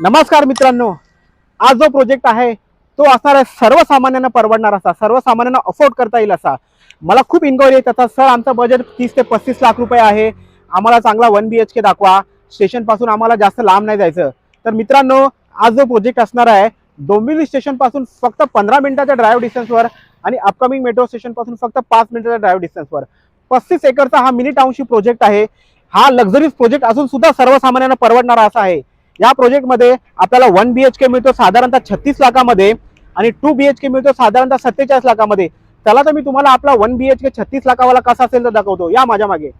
नमस्कार मित्रांनो आज जो प्रोजेक्ट आहे तो असणार आहे सर्वसामान्यांना परवडणार असा सर्वसामान्यांना अफोर्ड करता येईल असा. मला खूप इन्क्वायरी येत आता सर आमचं बजेट तीस ते पस्तीस लाख रुपये आहे आम्हाला चांगला वन बी एच के दाखवा स्टेशनपासून आम्हाला जास्त लांब नाही जायचं. तर मित्रांनो आज जो प्रोजेक्ट असणार आहे डोंबिवली स्टेशनपासून फक्त पंधरा मिनिटाच्या ड्राईव्ह डिस्टन्सवर आणि अपकमिंग मेट्रो स्टेशनपासून फक्त पाच मिनिटाच्या ड्राईव्ह डिस्टन्सवर पस्तीस एकरचा हा मिनी टाउनशिप प्रोजेक्ट आहे. हा लक्झरीज प्रोजेक्ट असून सुद्धा सर्वसामान्यांना परवडणारा असा आहे. या प्रोजेक्टमध्ये आपल्याला वन बी एच के मिळतो साधारणतः छत्तीस लाखामध्ये आणि टू बी एच के मिळतो साधारणतः सत्तेचाळीस लाखामध्ये. त्याला तर मी तुम्हाला आपला वन बी एच के छत्तीस लाखावाला कसा असेल तर दाखवतो. या माझ्या मागे.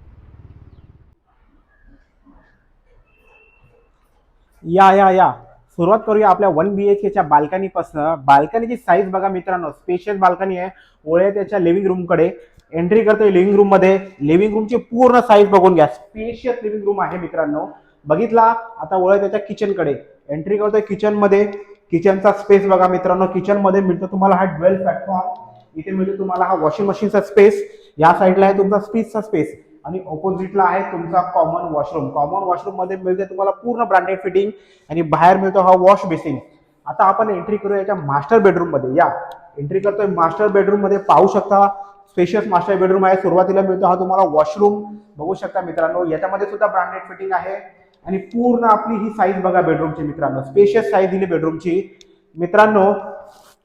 या या या. सुरुवात करूया आपल्या वन बी एच केच्या बाल्कनीपासून. बाल्कनीची साईज बघा मित्रांनो. स्पेशियस बाल्कनी आहे. ओळे त्याच्या लिव्हिंग रूमकडे एंट्री करतोय लिव्हिंग रूममध्ये लिव्हिंग रूमची पूर्ण साईज बघून घ्या. स्पेशियस लिव्हिंग रूम आहे मित्रांनो. बघितला? आता वळ त्याच्या किचनकडे एंट्री करतोय किचनमध्ये किचनचा स्पेस बघा मित्रांनो. किचनमध्ये मिळतो तुम्हाला हा ड्वेल प्लॅटफॉर्म इथे मिळतो तुम्हाला हा वॉशिंग मशीनचा स्पेस या साईडला आहे तुमचा स्पीचचा स्पेस आणि ऑपोजिटला आहे तुमचा कॉमन वॉशरूम कॉमन वॉशरूममध्ये मिळते तुम्हाला पूर्ण ब्रँडेड फिटिंग आणि बाहेर मिळतो हा वॉश बेसिन आता आपण एंट्री करूया याच्या मास्टर बेडरूममध्ये. या. एंट्री करतोय मास्टर बेडरूममध्ये. पाहू शकता स्पेशियस मास्टर बेडरूम आहे. सुरुवातीला मिळतो हा तुम्हाला वॉशरूम बघू शकता मित्रांनो याच्यामध्ये सुद्धा ब्रँडेड फिटिंग आहे. आणि पूर्ण आपली ही साईज बघा बेडरूमची मित्रांनो. स्पेशियस साईज दिली बेडरूमची मित्रांनो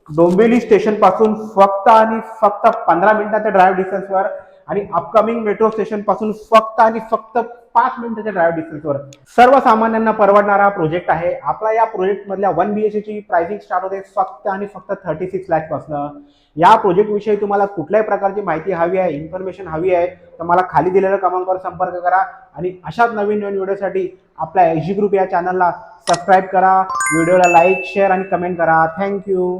डोंबिवली स्टेशनपासून फक्त आणि फक्त पंधरा मिनिटाच्या ड्राईव्ह डिस्टन्सवर आणि अपकमिंग मेट्रो स्टेशनपासून फक्त आणि फक्त पाच मिनिटाच्या ड्रायव्ह डिस्टन्सवर सर्वसामान्यांना परवडणारा प्रोजेक्ट आहे. आपला या प्रोजेक्ट मधल्या वन बी एच ची प्राइसिंग स्टार्ट होते फक्त आणि फक्त थर्टी सिक्स लॅकपासून या प्रोजेक्ट विषयी तुम्हाला कुठल्याही प्रकारची माहिती हवी आहे इन्फॉर्मेशन हवी आहे तर मला खाली दिलेल्या क्रमांकावर संपर्क करा. आणि अशाच नवीन नवीन व्हिडिओसाठी आपल्या एजी जी ग्रुप या चॅनलला सबस्क्राईब करा. व्हिडिओला लाईक शेअर आणि कमेंट करा. Thank you